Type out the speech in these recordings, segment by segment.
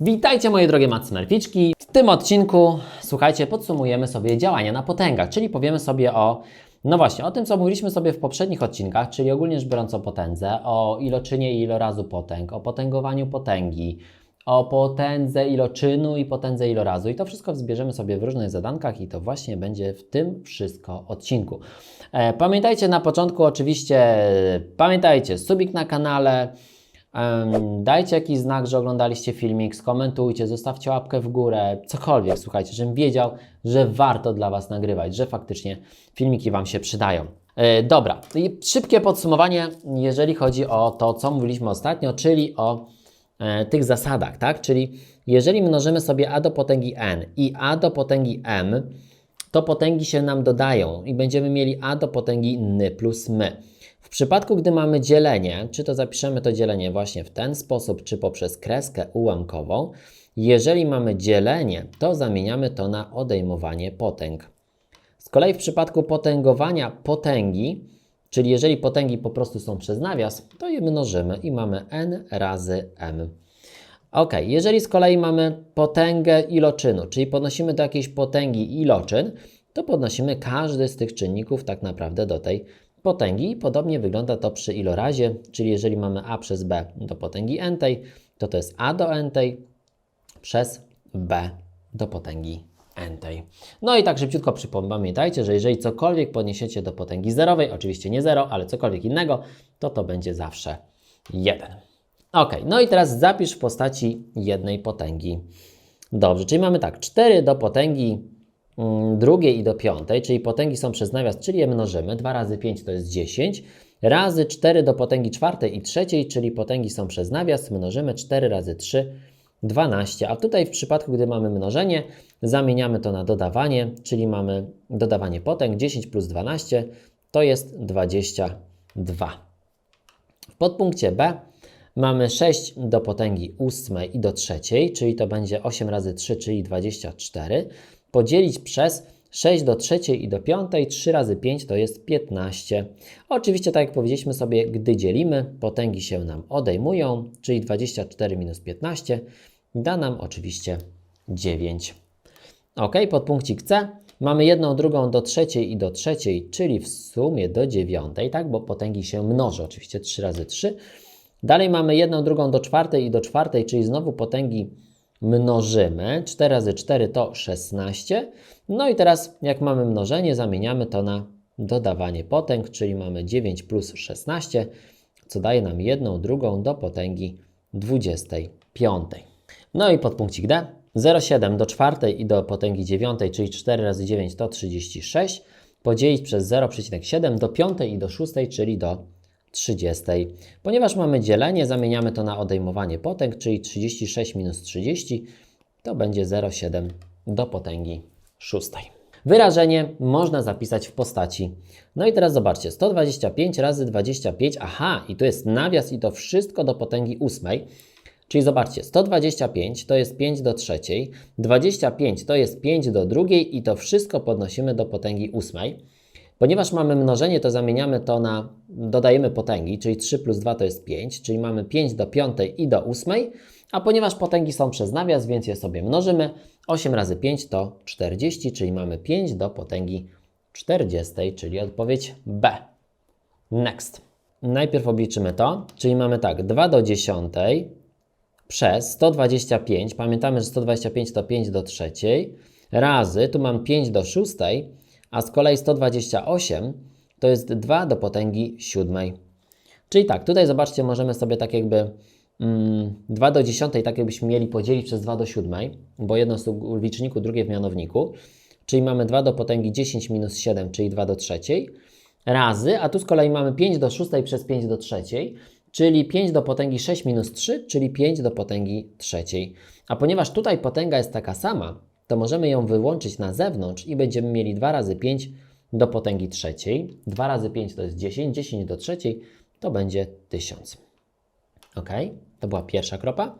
Witajcie moje drogie matsmerficzki. W tym odcinku, słuchajcie, podsumujemy sobie działania na potęgach, czyli powiemy sobie o, no właśnie, o tym, co mówiliśmy sobie w poprzednich odcinkach, czyli ogólnie rzecz biorąc o potędze, o iloczynie i ilorazu potęg, o potęgowaniu potęgi, o potędze iloczynu i potędze ilorazu. I to wszystko zbierzemy sobie w różnych zadankach i to właśnie będzie w tym wszystko odcinku. E, pamiętajcie na początku oczywiście, pamiętajcie, subik na kanale, Dajcie jakiś znak, że oglądaliście filmik, skomentujcie, zostawcie łapkę w górę, cokolwiek, słuchajcie, żebym wiedział, że warto dla Was nagrywać, że faktycznie filmiki Wam się przydają. E, dobra, i szybkie podsumowanie, jeżeli chodzi o to, co mówiliśmy ostatnio, czyli o e, tych zasadach, tak? Czyli jeżeli mnożymy sobie a do potęgi n i a do potęgi m, to potęgi się nam dodają i będziemy mieli a do potęgi n plus my. W przypadku, gdy mamy dzielenie, czy to zapiszemy to dzielenie właśnie w ten sposób, czy poprzez kreskę ułamkową, jeżeli mamy dzielenie, to zamieniamy to na odejmowanie potęg. Z kolei w przypadku potęgowania potęgi, czyli jeżeli potęgi po prostu są przez nawias, to je mnożymy i mamy n razy m. Ok, jeżeli z kolei mamy potęgę iloczynu, czyli podnosimy do jakiejś potęgi iloczyn, to podnosimy każdy z tych czynników tak naprawdę do tej potęgi. I podobnie wygląda to przy ilorazie, czyli jeżeli mamy a przez b do potęgi n, to to jest a do n przez b do potęgi n. No i tak szybciutko pamiętajcie, że jeżeli cokolwiek podniesiecie do potęgi zerowej, oczywiście nie 0, ale cokolwiek innego, to to będzie zawsze 1. Ok, no i teraz zapisz w postaci jednej potęgi. Dobrze, czyli mamy tak, 4 do potęgi drugiej i do piątej, czyli potęgi są przez nawias, czyli je mnożymy. 2 razy 5 to jest 10. Razy 4 do potęgi czwartej i trzeciej, czyli potęgi są przez nawias, mnożymy 4 razy 3, 12. A tutaj w przypadku, gdy mamy mnożenie, zamieniamy to na dodawanie, czyli mamy dodawanie potęg. 10 plus 12 to jest 22. W podpunkcie B mamy 6 do potęgi ósmej i do trzeciej, czyli to będzie 8 razy 3, czyli 24, podzielić przez 6 do trzeciej i do piątej, 3 razy 5 to jest 15. Oczywiście, tak jak powiedzieliśmy sobie, gdy dzielimy, potęgi się nam odejmują, czyli 24 minus 15 da nam oczywiście 9. Ok, podpunkcik C. Mamy jedną, drugą do trzeciej i do trzeciej, czyli w sumie do dziewiątej, tak, bo potęgi się mnoży, oczywiście 3 razy 3. Dalej mamy jedną, drugą do czwartej i do czwartej, czyli znowu potęgi mnożymy. 4 razy 4 to 16. No i teraz jak mamy mnożenie, zamieniamy to na dodawanie potęg, czyli mamy 9 plus 16, co daje nam jedną, drugą do potęgi 25. No i podpunkcik D. 0,7 do czwartej i do potęgi 9, czyli 4 razy 9 to 36, podzielić przez 0,7 do piątej i do szóstej, czyli do 30. Ponieważ mamy dzielenie, zamieniamy to na odejmowanie potęg, czyli 36 minus 30 to będzie 0,7 do potęgi 6. Wyrażenie można zapisać w postaci. No i teraz zobaczcie, 125 razy 25, aha, i tu jest nawias i to wszystko do potęgi 8. Czyli zobaczcie, 125 to jest 5 do trzeciej, 25 to jest 5 do drugiej i to wszystko podnosimy do potęgi 8. Ponieważ mamy mnożenie, to zamieniamy to na, dodajemy potęgi, czyli 3 plus 2 to jest 5, czyli mamy 5 do 5 i do 8, a ponieważ potęgi są przez nawias, więc je sobie mnożymy, 8 razy 5 to 40, czyli mamy 5 do potęgi 40, czyli odpowiedź B. Next. Najpierw obliczymy to, czyli mamy tak, 2 do 10 przez 125, pamiętamy, że 125 to 5 do trzeciej, razy, tu mam 5 do szóstej, a z kolei 128 to jest 2 do potęgi siódmej. Czyli tak, tutaj zobaczcie, możemy sobie tak jakby mm, 2 do 10, tak jakbyśmy mieli podzielić przez 2 do 7, bo jedno jest w liczniku, drugie w mianowniku. Czyli mamy 2 do potęgi 10 minus 7, czyli 2 do trzeciej, razy, a tu z kolei mamy 5 do 6 przez 5 do trzeciej, czyli 5 do potęgi 6 minus 3, czyli 5 do potęgi trzeciej. A ponieważ tutaj potęga jest taka sama, to możemy ją wyłączyć na zewnątrz i będziemy mieli 2 razy 5 do potęgi trzeciej. 2 razy 5 to jest 10, 10 do trzeciej to będzie 1000. Ok, to była pierwsza kropa.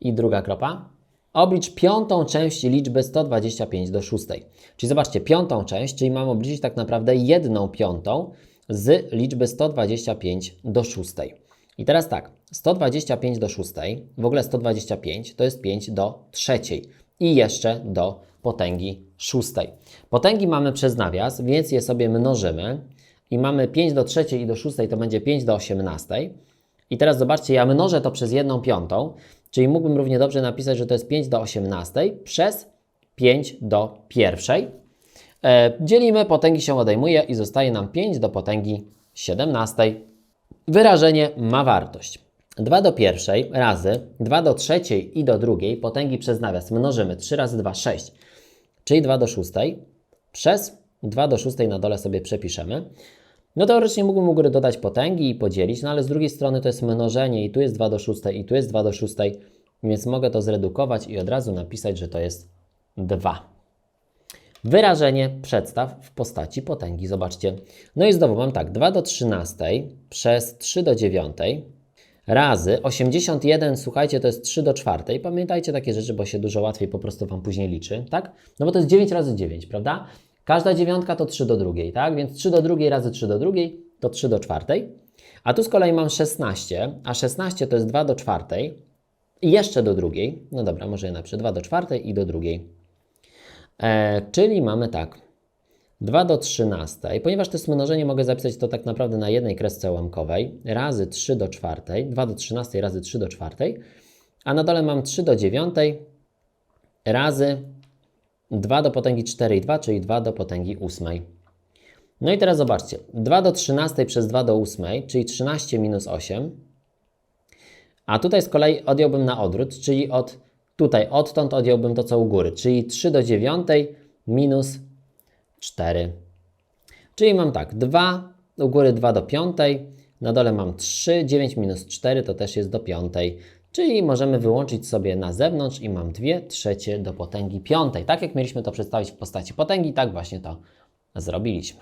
I druga kropa. Oblicz piątą część liczby 125 do szóstej. Czyli zobaczcie, piątą część, czyli mamy obliczyć tak naprawdę jedną piątą z liczby 125 do szóstej. I teraz tak, 125 do 6, w ogóle 125 to jest 5 do trzeciej i jeszcze do potęgi szóstej. Potęgi mamy przez nawias, więc je sobie mnożymy i mamy 5 do trzeciej i do szóstej to będzie 5 do 18. I teraz zobaczcie, ja mnożę to przez 1 piątą, czyli mógłbym równie dobrze napisać, że to jest 5 do 18 przez 5 do pierwszej. E, dzielimy, potęgi się odejmuje i zostaje nam 5 do potęgi 17. Wyrażenie ma wartość. 2 do pierwszej razy 2 do trzeciej i do drugiej potęgi przez nawias mnożymy 3 razy 2, 6, czyli 2 do szóstej przez 2 do szóstej na dole sobie przepiszemy. No teoretycznie mógłbym u góry dodać potęgi i podzielić, no ale z drugiej strony to jest mnożenie i tu jest 2 do szóstej i tu jest 2 do szóstej, więc mogę to zredukować i od razu napisać, że to jest 2. Wyrażenie przedstaw w postaci potęgi. Zobaczcie. No i znowu mam tak, 2 do 13 przez 3 do 9 razy 81, słuchajcie, to jest 3 do 4. Pamiętajcie takie rzeczy, bo się dużo łatwiej po prostu Wam później liczy, tak? No bo to jest 9 razy 9, prawda? Każda dziewiątka to 3 do drugiej, tak? Więc 3 do drugiej razy 3 do drugiej to 3 do czwartej. A tu z kolei mam 16, a 16 to jest 2 do czwartej i jeszcze do drugiej. No dobra, może napiszę 2 do czwartej i do drugiej. E, czyli mamy tak, 2 do 13. I ponieważ to jest mnożenie, mogę zapisać to tak naprawdę na jednej kresce ułamkowej. Razy 3 do 4. 2 do 13 razy 3 do 4. A na dole mam 3 do 9 razy 2 do potęgi 4 i 2, czyli 2 do potęgi 8. No i teraz zobaczcie. 2 do 13 przez 2 do 8, czyli 13 minus 8. A tutaj z kolei odjąłbym na odwrót, czyli od tutaj odtąd odjąłbym to co u góry, czyli 3 do 9 minus 4. Czyli mam tak, 2, u góry 2 do 5, na dole mam 3, 9 minus 4 to też jest do 5. Czyli możemy wyłączyć sobie na zewnątrz i mam 2 trzecie do potęgi piątej. Tak jak mieliśmy to przedstawić w postaci potęgi, tak właśnie to zrobiliśmy.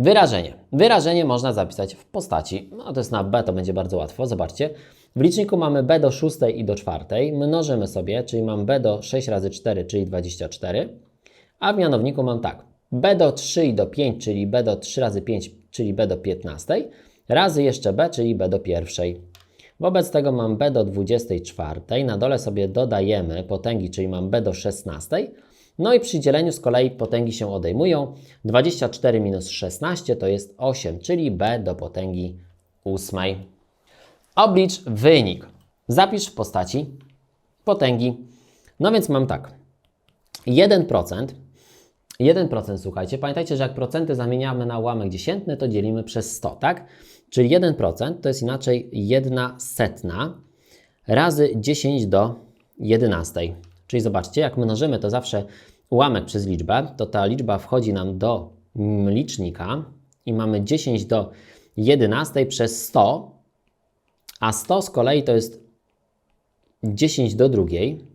Wyrażenie. Wyrażenie można zapisać w postaci, no to jest na b, to będzie bardzo łatwo, zobaczcie. W liczniku mamy b do 6 i do 4, mnożymy sobie, czyli mam b do 6 razy 4, czyli 24, a w mianowniku mam tak, b do 3 i do 5, czyli b do 3 razy 5, czyli b do 15, razy jeszcze b, czyli b do pierwszej. Wobec tego mam b do 24, na dole sobie dodajemy potęgi, czyli mam b do 16, no i przy dzieleniu z kolei potęgi się odejmują. 24 minus 16 to jest 8, czyli b do potęgi 8. Oblicz wynik. Zapisz w postaci potęgi. No więc mam tak. 1%. 1%, słuchajcie, pamiętajcie, że jak procenty zamieniamy na ułamek dziesiętny, to dzielimy przez 100, tak? Czyli 1% to jest inaczej 1 setna razy 10 do 11. Czyli zobaczcie, jak mnożymy to zawsze ułamek przez liczbę, to ta liczba wchodzi nam do licznika i mamy 10 do 11 przez 100, a 100 z kolei to jest 10 do drugiej.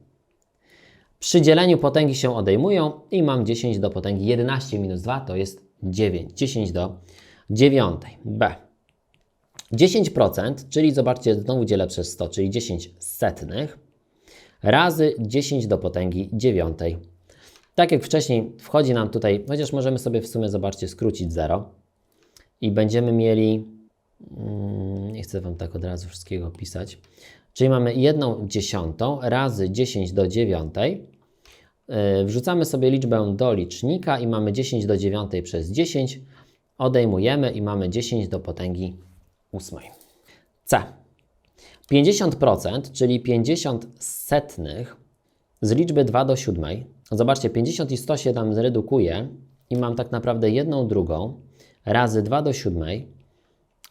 Przy dzieleniu potęgi się odejmują i mam 10 do potęgi 11 minus 2 to jest 9. 10 do 9. B. 10%, czyli zobaczcie, znowu dzielę przez 100, czyli 10 setnych, razy 10 do potęgi 9. Tak jak wcześniej wchodzi nam tutaj, chociaż możemy sobie w sumie, zobaczcie, skrócić 0 i będziemy mieli, mm, nie chcę Wam tak od razu wszystkiego pisać, czyli mamy 1 dziesiątą razy 10 do 9. Yy, wrzucamy sobie liczbę do licznika i mamy 10 do 9 przez 10. Odejmujemy i mamy 10 do potęgi 8. C. 50%, czyli 50 setnych z liczby 2 do 7. Zobaczcie, 50 i 107 zredukuję i mam tak naprawdę jedną drugą razy 2 do 7,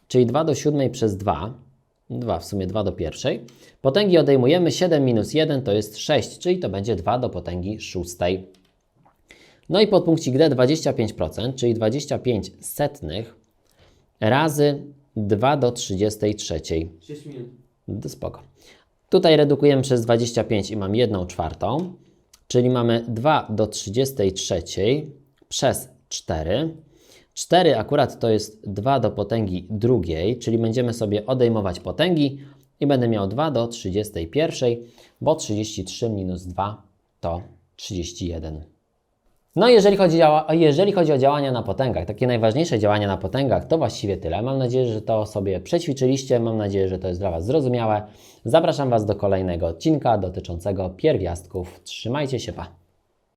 czyli 2 do 7 przez 2, 2 w sumie 2 do pierwszej. Potęgi odejmujemy, 7 minus 1 to jest 6, czyli to będzie 2 do potęgi 6. No i podpunkcik D 25%, czyli 25 setnych razy 2 do 33. 6 minut. Spoko. Tutaj redukujemy przez 25 i mam 1 czwartą, czyli mamy 2 do 33 przez 4. 4 akurat to jest 2 do potęgi drugiej, czyli będziemy sobie odejmować potęgi i będę miał 2 do 31, bo 33 minus 2 to 31. No jeżeli chodzi, o, jeżeli chodzi o działania na potęgach, takie najważniejsze działania na potęgach, to właściwie tyle. Mam nadzieję, że to sobie przećwiczyliście, mam nadzieję, że to jest dla Was zrozumiałe. Zapraszam Was do kolejnego odcinka dotyczącego pierwiastków. Trzymajcie się, pa!